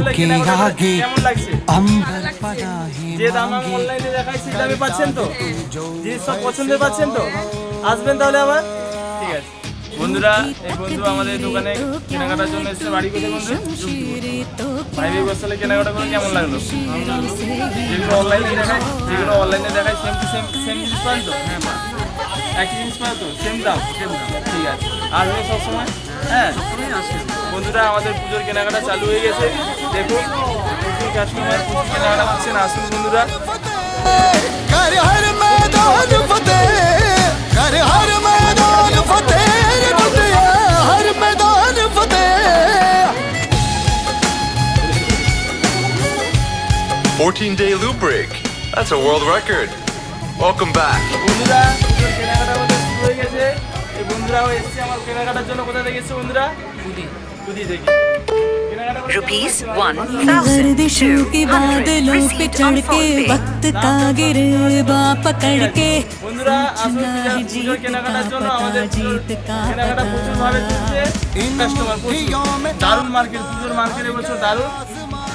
ঢুকে আগে অম্বর যে দাম আমি অনলাইনে দেখাইছি দামে পাচ্ছেন তো? জিনিস সব পছন্দ পাচ্ছেন তো? আসবেন তাহলে আবার? ঠিক আছে। বন্ধুরা এই বন্ধু আমাদের দোকানে কেনাকাটার জন্য এসে বাড়ি করে বন্ধু? ভাই ভাই বসলে কেনাকাটা করে কেমন লাগল? যেগুলো অনলাইনে দেখায় যেগুলো অনলাইনে দেখায় সেম টু সেম সেম জিনিস পান তো? হ্যাঁ একই জিনিস পান তো? সেম দাম সেম দাম। ঠিক আছে। আসবো সবসময় হ্যাঁ বন্ধুরা আমাদের পুজোর কেনাকাটা চালু হয়ে গেছে দেখুন প্রচুর কাস্টমার প্রচুর কেনাকাটা করছেন আসুন বন্ধুরা Fourteen day loop break. That's a world record. Welcome back. এই বন্ধুরাও এসছে আমার কেনাকাটার জন্য কোথা থেকে এসছে বন্ধুরা কুদি কুদি থেকে কেনাকাটা করতে Rupees কেমন লাগছে? 1,200 गर्दिशों के बादलों पे received चढ़ on के phone pay. वक्त का गिरबा पकड़ के বন্ধুরা আসুন सोचना পূজা- है পুজোর जीत কেনাকাটার का জন্য पता আমাদের পুজোর जीत का কেনাকাটা প্রচুর ভাবে চলছে কাস্টমার প্রচুর দারুণ মার্কেট পুজোর মার্কেট এবছর দারুণ